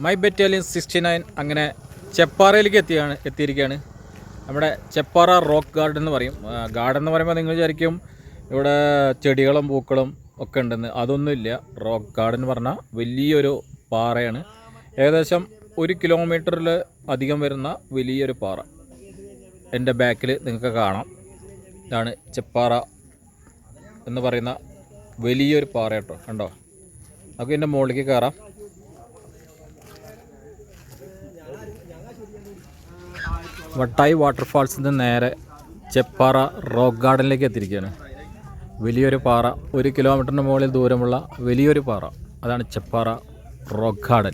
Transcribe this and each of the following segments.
My battalion sixty nine അങ്ങനെ ചെപ്പാറയിലേക്ക് എത്തിയാണ് എത്തിയിരിക്കുകയാണ്. നമ്മുടെ ചെപ്പാറ റോക്ക് ഗാർഡൻ എന്ന് പറയും. ഗാർഡൻ എന്ന് പറയുമ്പോൾ നിങ്ങൾ വിചാരിക്കും ഇവിടെ ചെടികളും പൂക്കളും ഒക്കെ ഉണ്ടെന്ന്. അതൊന്നുമില്ല. റോക്ക് ഗാർഡൻ എന്ന് പറഞ്ഞാൽ വലിയൊരു പാറയാണ്. ഏകദേശം ഒരു കിലോമീറ്ററിൽ അധികം വരുന്ന വലിയൊരു പാറ. എന്റെ ബാക്കിൽ നിങ്ങൾക്ക് കാണാം. ഇതാണ് ചെപ്പാറ എന്ന് പറയുന്ന വലിയൊരു പാറ കേട്ടോ. കണ്ടോ? നമുക്ക് ഇതിന്റെ മുകളിലേക്ക് കയറാം. വട്ടായി വാട്ടർഫാൾസിൽ നിന്ന് നേരെ ചെപ്പാറ റോക്ക് ഗാർഡനിലേക്ക് എത്തിയിരിക്കുകയാണ്. വലിയൊരു പാറ ഒരു കിലോമീറ്ററിന് മുകളിൽ ദൂരമുള്ള വലിയൊരു പാറ. അതാണ് Cheppara rock garden.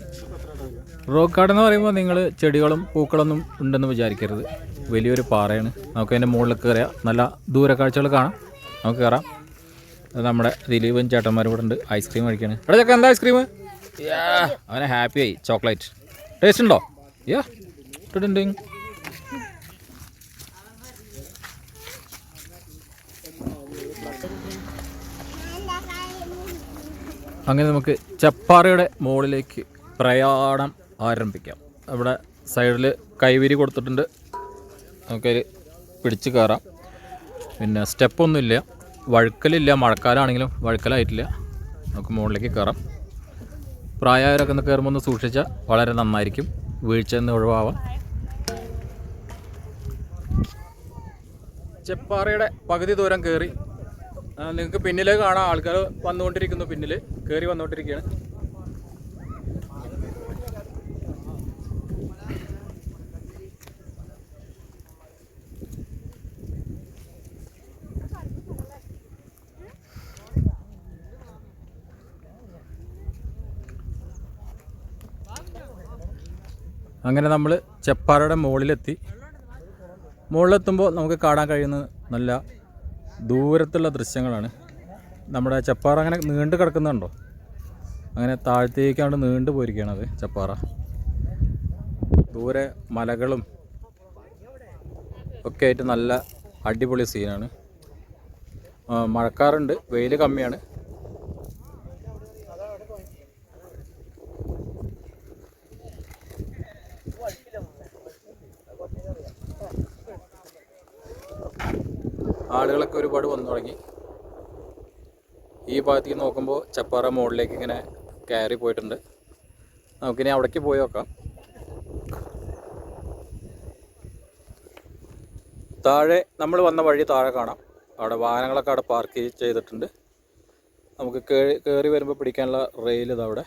Rock garden എന്ന് പറയുമ്പോൾ നിങ്ങൾ ചെടികളും പൂക്കളൊന്നും ഉണ്ടെന്ന് വിചാരിക്കരുത്. വലിയൊരു പാറയാണ്. നമുക്ക് അതിന്റെ മുകളിൽ കയറിയാൽ നല്ല ദൂരക്കാഴ്ചകൾ കാണാം. നമുക്ക് കയറാം. അത് നമ്മുടെ ദിലീപൻ ചേട്ടന്മാർ ഇവിടെ ഉണ്ട്. ഐസ്ക്രീം കഴിക്കാണ്. എടാ ചക്ക എന്താ ഐസ്ക്രീം അവനെ ഹാപ്പിയായി ചോക്ലേറ്റ് ടേസ്റ്റ് ഉണ്ടോ? യാ ടിഡിങ് അങ്ങനെ നമുക്ക് ചപ്പാറയുടെ മുകളിലേക്ക് പ്രയാണം ആരംഭിക്കാം. അവിടെ സൈഡിൽ കൈവിരി കൊടുത്തിട്ടുണ്ട്. നമുക്കതിൽ പിടിച്ച് കയറാം. പിന്നെ സ്റ്റെപ്പൊന്നുമില്ല. വഴുക്കലില്ല. മഴക്കാലമാണെങ്കിലും വഴുക്കലായിട്ടില്ല. നമുക്ക് മുകളിലേക്ക് കയറാം. പ്രായമായവരൊക്കെ ഒന്ന് കയറുമ്പോൾ ഒന്ന് സൂക്ഷിച്ചാൽ വളരെ നന്നായിരിക്കും. വീഴ്ച എന്ന് ഒഴിവാവാം. ചെപ്പാറയുടെ പകുതി ദൂരം കയറി. നിങ്ങൾക്ക് പിന്നിൽ കാണാം. ആൾക്കാർ വന്നുകൊണ്ടിരിക്കുന്നു പിന്നിൽ കയറി വന്നുകൊണ്ടിരിക്കുകയാണ് അങ്ങനെ നമ്മൾ ചെപ്പാറയുടെ മുകളിലെത്തി. മുകളിലെത്തുമ്പോൾ നമുക്ക് കാണാൻ കഴിയുന്ന നല്ല ദൂരത്തുള്ള ദൃശ്യങ്ങളാണ്. നമ്മുടെ ചെപ്പാറ അങ്ങനെ നീണ്ടു കിടക്കുന്നുണ്ടോ? അങ്ങനെ താഴത്തേക്കാണ് നീണ്ടു പോയിരിക്കുകയാണ് അത് ചപ്പാറ. ദൂരെ മലകളും ഒക്കെ ആയിട്ട് നല്ല അടിപൊളി സീനാണ്. മഴക്കാറുണ്ട് വെയിൽ കമ്മിയാണ്. ആളുകളൊക്കെ ഒരുപാട് വന്നു തുടങ്ങി. ഈ ഭാഗത്തേക്ക് നോക്കുമ്പോൾ ചപ്പാറ മുകളിലേക്ക് ഇങ്ങനെ കയറി പോയിട്ടുണ്ട്. നമുക്കിനി അവിടേക്ക് പോയി നോക്കാം. താഴെ നമ്മൾ വന്ന വഴി താഴെ കാണാം. അവിടെ വാഹനങ്ങളൊക്കെ അവിടെ പാർക്ക് ചെയ്തിട്ടുണ്ട്. നമുക്ക് കയറി കയറി വരുമ്പോൾ പിടിക്കാനുള്ള റെയിൽ ഇതവിടെ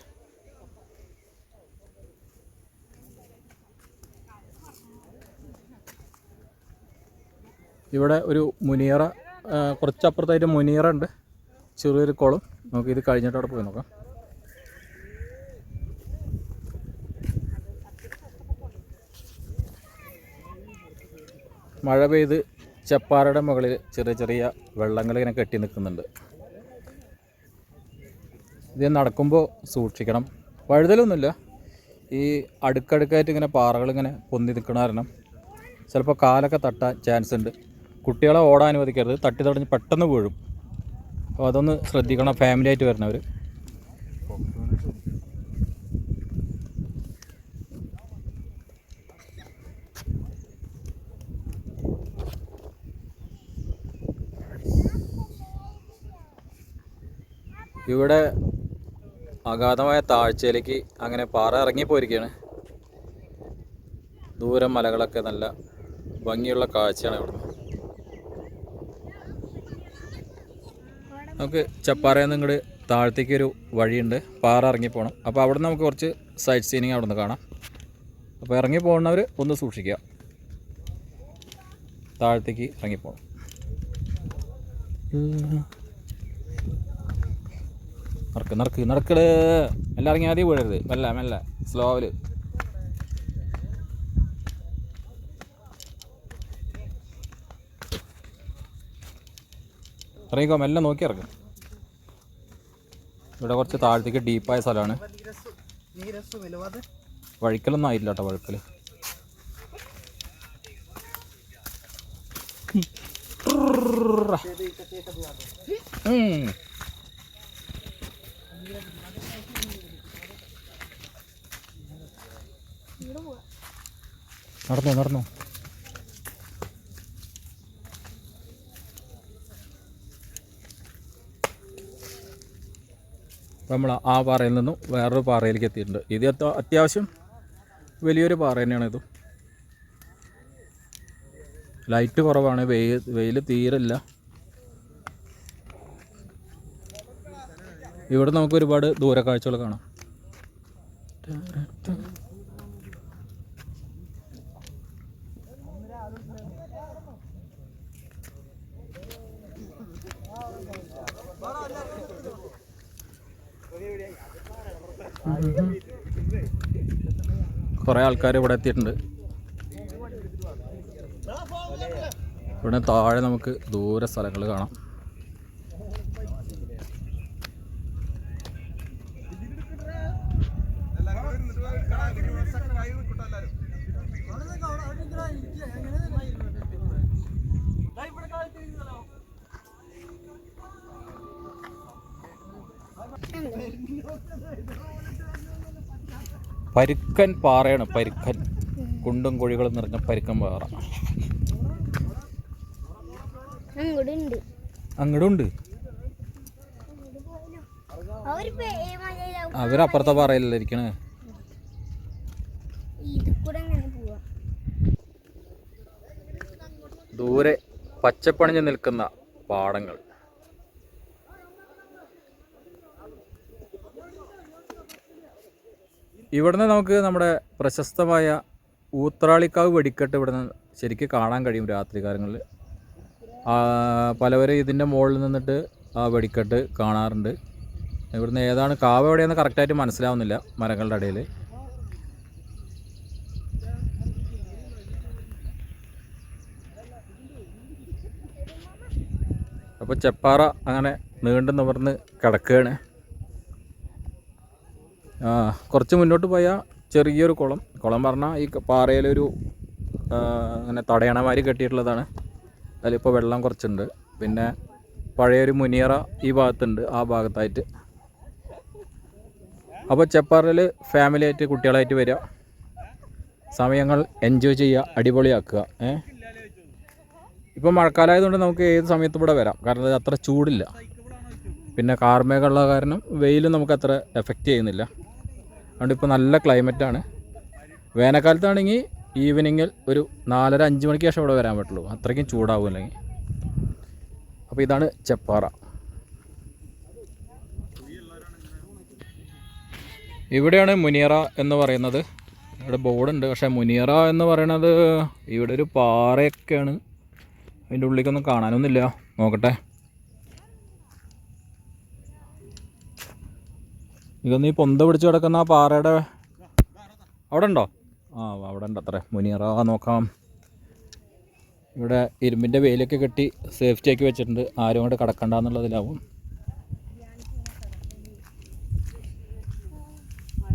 ഇവിടെ ഒരു മുനിയറ കുറച്ചപ്പുറത്തായിട്ട് മുനിയറ ഉണ്ട്. ചെറിയൊരു കുളം. നമുക്ക് ഇത് കഴിഞ്ഞിട്ട് അവിടെ പോയി നോക്കാം. മഴ പെയ്ത് ചപ്പാറയുടെ മുകളിൽ ചെറിയ ചെറിയ വെള്ളങ്ങൾ ഇങ്ങനെ കെട്ടി നിൽക്കുന്നുണ്ട്. ഇത് നടക്കുമ്പോൾ സൂക്ഷിക്കണം. വഴുതലൊന്നുമില്ല. ഈ അടുക്കടുക്കായിട്ട് ഇങ്ങനെ പാറകളിങ്ങനെ പൊന്തി നിൽക്കണ കാരണം ചിലപ്പോൾ കാലൊക്കെ തട്ടാൻ ചാൻസ് ഉണ്ട്. കുട്ടികളെ ഓടാൻ അനുവദിക്കരുത്. തട്ടി തടഞ്ഞ് പെട്ടെന്ന് വീഴും. അപ്പോൾ അതൊന്ന് ശ്രദ്ധിക്കണം. ഫാമിലി ആയിട്ട് വരുന്നവർ ഇവിടെ അഗാധമായ താഴ്ചയിലേക്ക് അങ്ങനെ പാറ ഇറങ്ങിപ്പോയിരിക്കുകയാണ്. ദൂരം മലകളൊക്കെ നല്ല ഭംഗിയുള്ള കാഴ്ചയാണ് ഇവിടെ നമുക്ക് ചപ്പാറയിൽ നിന്ന് ഇങ്ങോട്ട് താഴത്തേക്ക് ഒരു വഴിയുണ്ട്. പാറ ഇറങ്ങി പോകണം അപ്പോൾ അവിടെ നമുക്ക് കുറച്ച് സൈറ്റ് സീനിങ് അവിടെ നിന്ന് കാണാം. അപ്പോൾ ഇറങ്ങി പോകുന്നവർ ഒന്ന് സൂക്ഷിക്കുക. താഴത്തേക്ക് ഇറങ്ങി പോകണം നടക്ക് നടക്ക് നടക്കട്. എല്ലാം ഇറങ്ങി ആദ്യം വീഴരുത്. മെല്ല മെല്ല. സ്ലോവിൽ ഇറങ്ങിക്കോ മെല്ലെ നോക്കി ഇറങ്ങും ഇവിടെ കുറച്ച് താഴത്തേക്ക് ഡീപ്പായ സ്ഥലമാണ്. വഴിക്കലൊന്നും ആയില്ല കേട്ടോ വഴുക്കൽ ഉം. നടന്നോ നടന്നു. നമ്മൾ ആ പാറയിൽ നിന്നും വേറൊരു പാറയിലേക്ക് എത്തിയിട്ടുണ്ട്. ഇത് അത്യാവശ്യം വലിയൊരു പാറ തന്നെയാണ് ഇത്. ലൈറ്റ് കുറവാണ് വെയിൽ വെയിൽ തീരില്ല ഇവിടെ നമുക്ക് ഒരുപാട് ദൂരക്കാഴ്ചകൾ കാണാം. കുറേ ആൾക്കാർ ഇവിടെ എത്തിയിട്ടുണ്ട്. ഇവിടെ താഴെ നമുക്ക് ദൂര സ്ഥലങ്ങൾ കാണാം. പരുക്കൻ പാറയാണ് പരുക്കൻ. കുണ്ടും കുഴികളും നിറഞ്ഞ പരുക്കൻ പാറ. അങ്ങടുണ്ട് അവരപ്പുറത്തെ പാറയിലല്ല ഇരിക്കണേ? ദൂരെ പച്ചപ്പണിഞ്ഞ് നിൽക്കുന്ന പാടങ്ങൾ. ഇവിടുന്ന് നമുക്ക് നമ്മുടെ പ്രശസ്തമായ ഊത്രാളിക്കാവ് വെടിക്കെട്ട് ഇവിടുന്ന് ശരിക്കും കാണാൻ കഴിയും രാത്രി കാലങ്ങളിൽ പലവരും ഇതിന്റെ മുകളിൽ നിന്നിട്ട് ആ വെടിക്കെട്ട് കാണാറുണ്ട്. ഇവിടുന്ന് ഏതാണ് കാവ് എവിടെയെന്ന് കറക്റ്റായിട്ട് മനസ്സിലാവുന്നില്ല മരങ്ങളുടെ ഇടയിൽ അപ്പോൾ ചെപ്പാറ അങ്ങനെ നീണ്ടു നിവർന്ന് കിടക്കുകയാണ്. കുറച്ച് മുന്നോട്ട് പോയാൽ ചെറിയൊരു കുളം. കുളം പറഞ്ഞാൽ ഈ പാറയിലൊരു അങ്ങനെ തടയണമാരി കെട്ടിയിട്ടുള്ളതാണ്. അതിലിപ്പോൾ വെള്ളം കുറച്ചുണ്ട്. പിന്നെ പഴയൊരു മുനിയറ ഈ ഭാഗത്തുണ്ട് ആ ഭാഗത്തായിട്ട്. അപ്പോൾ ചെപ്പാറയിൽ ഫാമിലി ആയിട്ട് കുട്ടികളായിട്ട് വരിക സമയങ്ങൾ എൻജോയ് ചെയ്യുക അടിപൊളിയാക്കുക ഏ. ഇപ്പം മഴക്കാലമായതുകൊണ്ട് നമുക്ക് ഏത് സമയത്തും ഇവിടെ വരാം. കാരണം അത്ര ചൂടില്ല. പിന്നെ കാർമേഘമുള്ള കാരണം വെയിൽ നമുക്ക് അത്ര എഫക്റ്റ് ചെയ്യുന്നില്ല. അതുകൊണ്ട് ഇപ്പോൾ നല്ല ക്ലൈമറ്റാണ് വേനൽക്കാലത്താണെങ്കിൽ ഈവനിങ്ങിൽ ഒരു നാലര അഞ്ച് മണിക്ക് ശേഷം ഇവിടെ വരാൻ പറ്റുള്ളൂ. അത്രയ്ക്കും ചൂടാവും അല്ലെങ്കിൽ. അപ്പോൾ ഇതാണ് ചെപ്പാറ. ഇവിടെയാണ് മുനിയറ എന്ന് പറയുന്നത്. ഇവിടെ ബോർഡുണ്ട് പക്ഷേ മുനിയറ എന്ന് പറയുന്നത് ഇവിടെ ഒരു പാറയൊക്കെയാണ്. അതിന്റെ ഉള്ളിലേക്കൊന്നും കാണാനൊന്നുമില്ല. നോക്കട്ടെ. ഇതൊന്ന് ഈ പൊന്ത പിടിച്ച് കിടക്കുന്ന ആ പാറയുടെ അവിടെ ഉണ്ടോ? ആ അവിടെ ഉണ്ട് അത്ര. മുനിയറ നോക്കാം. ഇവിടെ ഇരുമ്പിന്റെ വെയിലൊക്കെ കെട്ടി സേഫ്റ്റി ആക്കി വെച്ചിട്ടുണ്ട്. ആരും കൊണ്ട് കിടക്കണ്ടെന്നുള്ളതിലാവും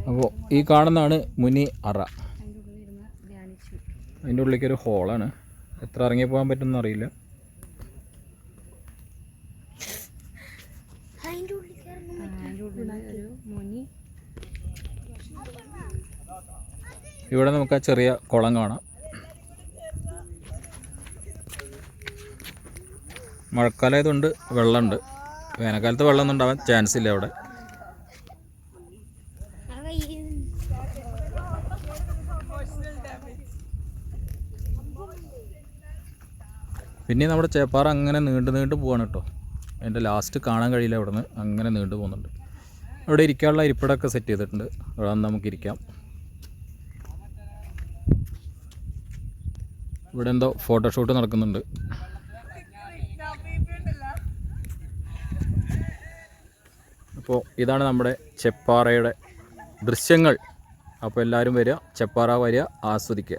അപ്പോൾ ഈ കാണുന്നതാണ് മുനി അറ. അതിന്റെ ഉള്ളിലേക്ക് ഒരു ഹോളാണ് എത്ര ഇറങ്ങി പോകാൻ പറ്റുമെന്ന് അറിയില്ല. ഇവിടെ നമുക്ക് ആ ചെറിയ കുളം കാണാം. മഴക്കാലമായതുകൊണ്ട് വെള്ളമുണ്ട്. വേനൽക്കാലത്ത് വെള്ളമൊന്നും ഉണ്ടാവാൻ ചാൻസ് ഇല്ല അവിടെ പിന്നെ നമ്മുടെ ചേപ്പാറ അങ്ങനെ നീണ്ടു നീണ്ടു പോവാണ് കേട്ടോ. എന്റെ ലാസ്റ്റ് കാണാൻ കഴിയില്ല അവിടെ നിന്ന് അങ്ങനെ നീണ്ടു പോകുന്നുണ്ട്. അവിടെ ഇരിക്കാനുള്ള ഇരിപ്പിടമൊക്കെ സെറ്റ് ചെയ്തിട്ടുണ്ട്. അവിടെ നമുക്ക് ഇരിക്കാം. ഇവിടെ എന്തോ ഫോട്ടോഷൂട്ട് നടക്കുന്നുണ്ട്. അപ്പോൾ ഇതാണ് നമ്മുടെ ചെപ്പാറയുടെ ദൃശ്യങ്ങൾ. അപ്പോൾ എല്ലാവരും വരിക ചെപ്പാറ വരിക ആസ്വദിക്കുക.